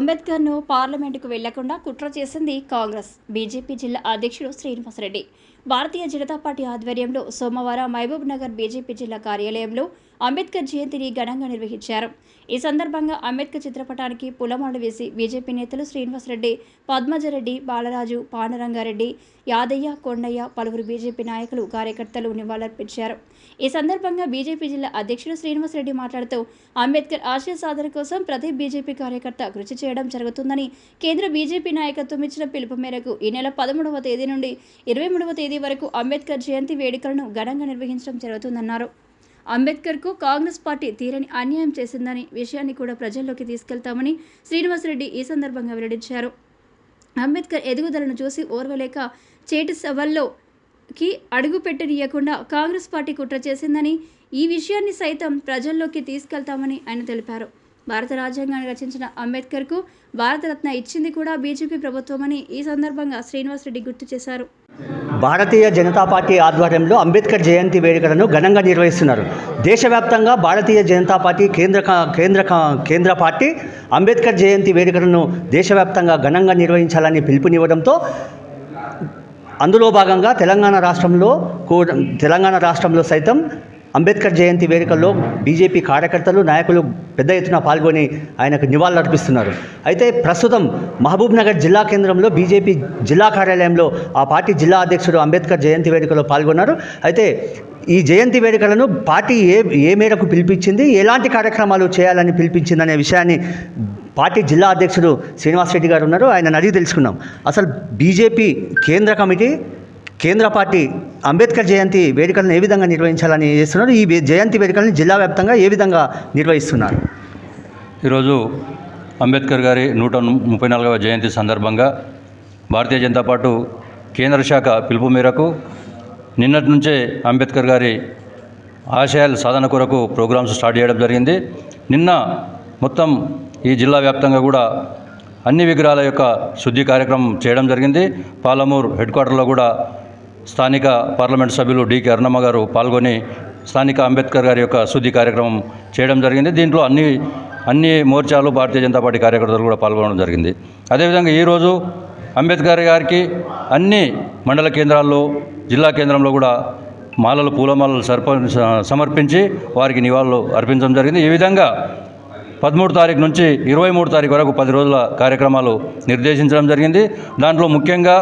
అంబేద్కర్ను పార్లమెంటుకు వెళ్ళకుండా కుట్ర చేసింది కాంగ్రెస్. బీజేపీ జిల్లా అధ్యక్షుడు శ్రీనివాసరెడ్డి. భారతీయ జనతా పార్టీ ఆధ్వర్యంలో సోమవారం మహబూబ్ నగర్ బీజేపీ జిల్లా కార్యాలయంలో అంబేద్కర్ జయంతిని ఘనంగా నిర్వహించారు. ఈ సందర్భంగా అంబేద్కర్ చిత్రపటానికి పులమాలు వేసి బీజేపీ నేతలు శ్రీనివాసరెడ్డి పద్మజరెడ్డి బాలరాజు పానరంగారెడ్డి యాదయ్య కొండయ్య పలువురు బీజేపీ నాయకులు కార్యకర్తలు నివాళులర్పించారు. ఈ సందర్భంగా బీజేపీ జిల్లా అధ్యక్షుడు శ్రీనివాసరెడ్డి మాట్లాడుతూ అంబేద్కర్ ఆశయ సాధన కోసం ప్రతి బీజేపీ కార్యకర్త కృషి చేయడం జరుగుతుందని కేంద్ర బీజేపీ నాయకత్వం ఇచ్చిన పిలుపు మేరకు ఈ నెల పదమూడవ తేదీ నుండి ఇరవై మూడవ తేదీ వరకు అంబేద్కర్ జయంతి వేడుకలను ఘనంగా నిర్వహించడం జరుగుతుందన్నారు. అంబేద్కర్కు కాంగ్రెస్ పార్టీ తీరని అన్యాయం చేసిందని విషయాన్ని కూడా ప్రజల్లోకి తీసుకెళ్తామని శ్రీనివాసరెడ్డి ఈ సందర్భంగా వెల్లడించారు. అంబేద్కర్ ఎదుగుదలను చూసి ఓర్వలేక చేటి సభల్లోకి అడుగు పెట్టనీయకుండా కాంగ్రెస్ పార్టీ కుట్ర చేసిందని ఈ విషయాన్ని సైతం ప్రజల్లోకి తీసుకెళ్తామని ఆయన తెలిపారు. భారత రాజ్యాంగాన్ని రచించిన అంబేద్కర్కు భారతరత్న ఇచ్చింది కూడా బీజేపీ ప్రభుత్వమని ఈ సందర్భంగా శ్రీనివాసరెడ్డి గుర్తు చేశారు. భారతీయ జనతా పార్టీ ఆధ్వర్యంలో అంబేద్కర్ జయంతి వేడుకలను ఘనంగా నిర్వహిస్తున్నారు. దేశవ్యాప్తంగా భారతీయ జనతా పార్టీ కేంద్ర కా- కేంద్ర కా- కేంద్ర పార్టీ అంబేద్కర్ జయంతి వేడుకలను దేశవ్యాప్తంగా ఘనంగా నిర్వహించాలని పిలుపునివ్వడంతో అందులో భాగంగా తెలంగాణ రాష్ట్రంలో కూడా తెలంగాణ రాష్ట్రంలో సైతం అంబేద్కర్ జయంతి వేడుకల్లో బీజేపీ కార్యకర్తలు నాయకులు పెద్ద ఎత్తున పాల్గొని ఆయనకు నివాళులర్పిస్తున్నారు అయితే ప్రస్తుతం మహబూబ్నగర్ జిల్లా కేంద్రంలో బీజేపీ జిల్లా కార్యాలయంలో ఆ పార్టీ జిల్లా అధ్యక్షుడు అంబేద్కర్ జయంతి వేడుకలో పాల్గొన్నారు. అయితే ఈ జయంతి వేడుకలను పార్టీ ఏ ఏ మేరకు పిలిపించింది ఎలాంటి కార్యక్రమాలు చేయాలని పిలిపించిందనే విషయాన్ని పార్టీ జిల్లా అధ్యక్షుడు శ్రీనివాస్ రెడ్డి గారు ఉన్నారు. ఆయన అడిగి తెలుసుకున్నాం అసలు బీజేపీ కేంద్ర కమిటీ కేంద్ర పార్టీ అంబేద్కర్ జయంతి వేడుకలను ఏ విధంగా నిర్వహించాలని చేస్తున్నారు? ఈ జయంతి వేడుకలను జిల్లా వ్యాప్తంగా ఏ విధంగా నిర్వహిస్తున్నారు? ఈరోజు అంబేద్కర్ గారి నూట ముప్పై నాలుగవ జయంతి సందర్భంగా భారతీయ జనతా పార్టీ కేంద్ర శాఖ పిలుపు మేరకు నిన్నటి నుంచే అంబేద్కర్ గారి ఆశయాల సాధన కొరకు ప్రోగ్రామ్స్ స్టార్ట్ చేయడం జరిగింది. నిన్న మొత్తం ఈ జిల్లా వ్యాప్తంగా కూడా అన్ని విగ్రహాల యొక్క శుద్ధి కార్యక్రమం చేయడం జరిగింది. పాలమూరు హెడ్ క్వార్టర్లో కూడా స్థానిక పార్లమెంట్ సభ్యులు డికే అరుణమ్మ గారు పాల్గొని స్థానిక అంబేద్కర్ గారి యొక్క శుద్ధి కార్యక్రమం చేయడం జరిగింది. దీంట్లో అన్ని అన్ని మోర్చాలు భారతీయ జనతా పార్టీ కార్యకర్తలు కూడా పాల్గొనడం జరిగింది. అదేవిధంగా ఈరోజు అంబేద్కర్ గారికి అన్ని మండల కేంద్రాల్లో జిల్లా కేంద్రంలో కూడా మాలలు పూలమాలలు సర్ప సమర్పించి వారికి నివాళులు అర్పించడం జరిగింది. ఈ విధంగా పదమూడు తారీఖు నుంచి ఇరవై మూడు తారీఖు వరకు పది రోజుల కార్యక్రమాలు నిర్దేశించడం జరిగింది. దాంట్లో ముఖ్యంగా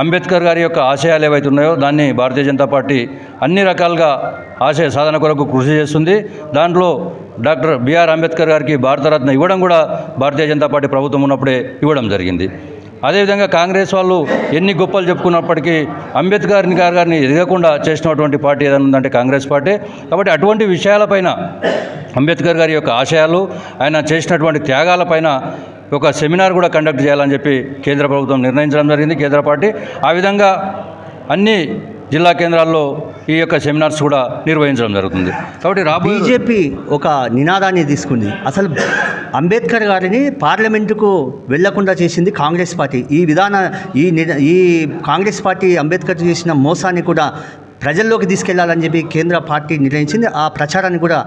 అంబేద్కర్ గారి యొక్క ఆశయాలు ఏవైతే ఉన్నాయో దాన్ని భారతీయ జనతా పార్టీ అన్ని రకాలుగా ఆశయ సాధన కొరకు కృషి చేస్తుంది. దాంట్లో డాక్టర్ బిఆర్ అంబేద్కర్ గారికి భారతరత్న ఇవ్వడం కూడా భారతీయ జనతా పార్టీ ప్రభుత్వం ఉన్నప్పుడే ఇవ్వడం జరిగింది. అదేవిధంగా కాంగ్రెస్ వాళ్ళు ఎన్ని గొప్పలు చెప్పుకున్నప్పటికీ అంబేద్కర్ గారి గారిని ఎదగకుండా చేసినటువంటి పార్టీ ఏదైనా ఉందంటే కాంగ్రెస్ పార్టీ. కాబట్టి అటువంటి విషయాలపైన అంబేద్కర్ గారి యొక్క ఆశయాలు ఆయన చేసినటువంటి త్యాగాలపైన ఒక సెమినార్ కూడా కండక్ట్ చేయాలని చెప్పి కేంద్ర ప్రభుత్వం నిర్ణయించడం జరిగింది కేంద్ర పార్టీ. ఆ విధంగా అన్ని జిల్లా కేంద్రాల్లో ఈ యొక్క సెమినార్స్ కూడా నిర్వహించడం జరుగుతుంది. కాబట్టి రాబోయే బీజేపీ ఒక నినాదాన్ని తీసుకుంది. అసలు అంబేద్కర్ గారిని పార్లమెంటుకు వెళ్ళకుండా చేసింది కాంగ్రెస్ పార్టీ. ఈ విధాన ఈ ఈ కాంగ్రెస్ పార్టీ అంబేద్కర్ చేసిన మోసాన్ని కూడా ప్రజల్లోకి తీసుకెళ్ళాలని చెప్పి కేంద్ర పార్టీ నిర్ణయించింది. ఆ ప్రచారాన్ని కూడా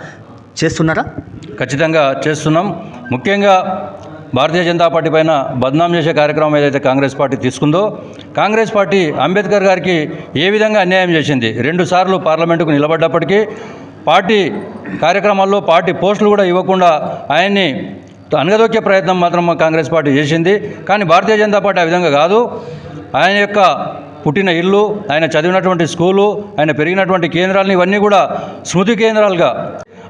చేస్తున్నారా? ఖచ్చితంగా చేస్తున్నాం. ముఖ్యంగా భారతీయ జనతా పార్టీ పైన బద్నాం చేసే కార్యక్రమం ఏదైతే కాంగ్రెస్ పార్టీ తీసుకుందో కాంగ్రెస్ పార్టీ అంబేద్కర్ గారికి ఏ విధంగా అన్యాయం చేసింది? రెండుసార్లు పార్లమెంటుకు నిలబడ్డప్పటికీ పార్టీ కార్యక్రమాల్లో పార్టీ పోస్టులు కూడా ఇవ్వకుండా ఆయన్ని అనగదొక్కే ప్రయత్నం మాత్రం కాంగ్రెస్ పార్టీ చేసింది. కానీ భారతీయ జనతా పార్టీ ఆ విధంగా కాదు. ఆయన యొక్క పుట్టిన ఇల్లు ఆయన చదివినటువంటి స్కూలు ఆయన పెరిగినటువంటి కేంద్రాలను ఇవన్నీ కూడా స్మృతి కేంద్రాలుగా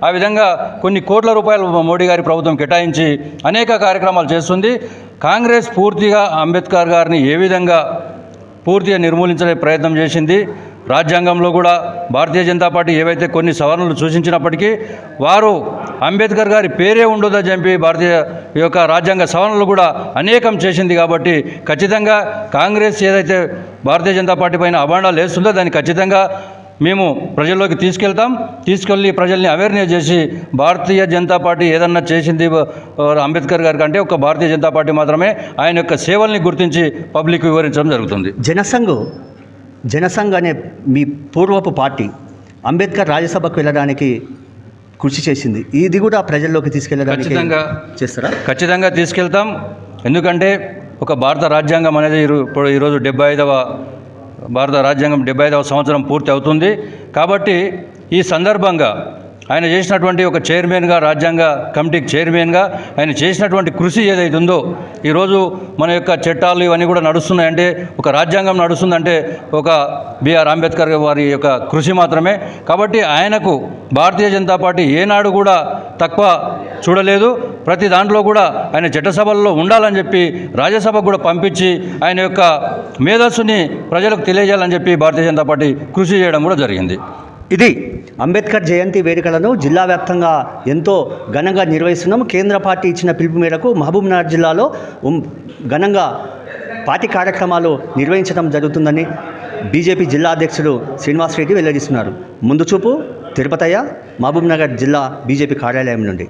ఆ విధంగా కొన్ని కోట్ల రూపాయలు మోడీ గారి ప్రభుత్వం కేటాయించి అనేక కార్యక్రమాలు చేస్తుంది. కాంగ్రెస్ పూర్తిగా అంబేద్కర్ గారిని ఏ విధంగా పూర్తిగా నిర్మూలించే ప్రయత్నం చేసింది? రాజ్యాంగంలో కూడా భారతీయ జనతా పార్టీ ఏవైతే కొన్ని సవరణలు సూచించినప్పటికీ వారు అంబేద్కర్ గారి పేరే ఉండదని చెప్పి భారతీయ యొక్క రాజ్యాంగ సవరణలు కూడా అనేకం చేసింది కాబట్టి ఖచ్చితంగా కాంగ్రెస్ ఏదైతే భారతీయ జనతా పార్టీ పైన అభాండాలు వేస్తుందో దాన్ని ఖచ్చితంగా మేము ప్రజల్లోకి తీసుకెళ్తాం. తీసుకెళ్ళి ప్రజల్ని అవేర్నెస్ చేసి భారతీయ జనతా పార్టీ ఏదన్నా చేసింది అంబేద్కర్ గారి కంటే ఒక భారతీయ జనతా పార్టీ మాత్రమే ఆయన యొక్క సేవల్ని గుర్తించి పబ్లిక్ వివరించడం జరుగుతుంది. జనసంఘ్ జనసంఘ్ అనే మీ పూర్వపు పార్టీ అంబేద్కర్ రాజ్యసభకు వెళ్ళడానికి కృషి చేసింది. ఇది కూడా ప్రజల్లోకి తీసుకెళ్ళడానికి ఖచ్చితంగా చేస్తారా? ఖచ్చితంగా తీసుకెళ్తాం. ఎందుకంటే ఒక భారత రాజ్యాంగం అనేది ఇప్పుడు ఈరోజు డెబ్బై ఐదవ భారత రాజ్యాంగం డెబ్బై ఐదవ సంవత్సరం పూర్తి అవుతుంది. కాబట్టి ఈ సందర్భంగా ఆయన చేసినటువంటి ఒక చైర్మన్గా రాజ్యాంగ కమిటీకి చైర్మన్గా ఆయన చేసినటువంటి కృషి ఏదైతే ఉందో ఈరోజు మన యొక్క చట్టాలు ఇవన్నీ కూడా నడుస్తున్నాయంటే ఒక రాజ్యాంగం నడుస్తుందంటే ఒక బిఆర్ అంబేద్కర్ వారి యొక్క కృషి మాత్రమే. కాబట్టి ఆయనకు భారతీయ జనతా పార్టీ ఏనాడు కూడా తక్కువ చూడలేదు. ప్రతి దాంట్లో కూడా ఆయన చట్టసభల్లో ఉండాలని చెప్పి రాజ్యసభకు కూడా పంపించి ఆయన యొక్క మేధస్సుని ప్రజలకు తెలియజేయాలని చెప్పి భారతీయ జనతా పార్టీ కృషి చేయడం కూడా జరిగింది. ఇది అంబేద్కర్ జయంతి వేడుకలను జిల్లా వ్యాప్తంగా ఎంతో ఘనంగా నిర్వహిస్తున్నాం. కేంద్ర పార్టీ ఇచ్చిన పిలుపు మేరకు మహబూబ్నగర్ జిల్లాలో ఘనంగా పార్టీ కార్యక్రమాలు నిర్వహించడం జరుగుతుందని బీజేపీ జిల్లా అధ్యక్షుడు శ్రీనివాస్ రెడ్డి వెల్లడిస్తున్నారు. ముందు చూపు తిరుపతయ్య మహబూబ్నగర్ జిల్లా బీజేపీ కార్యాలయం నుండి.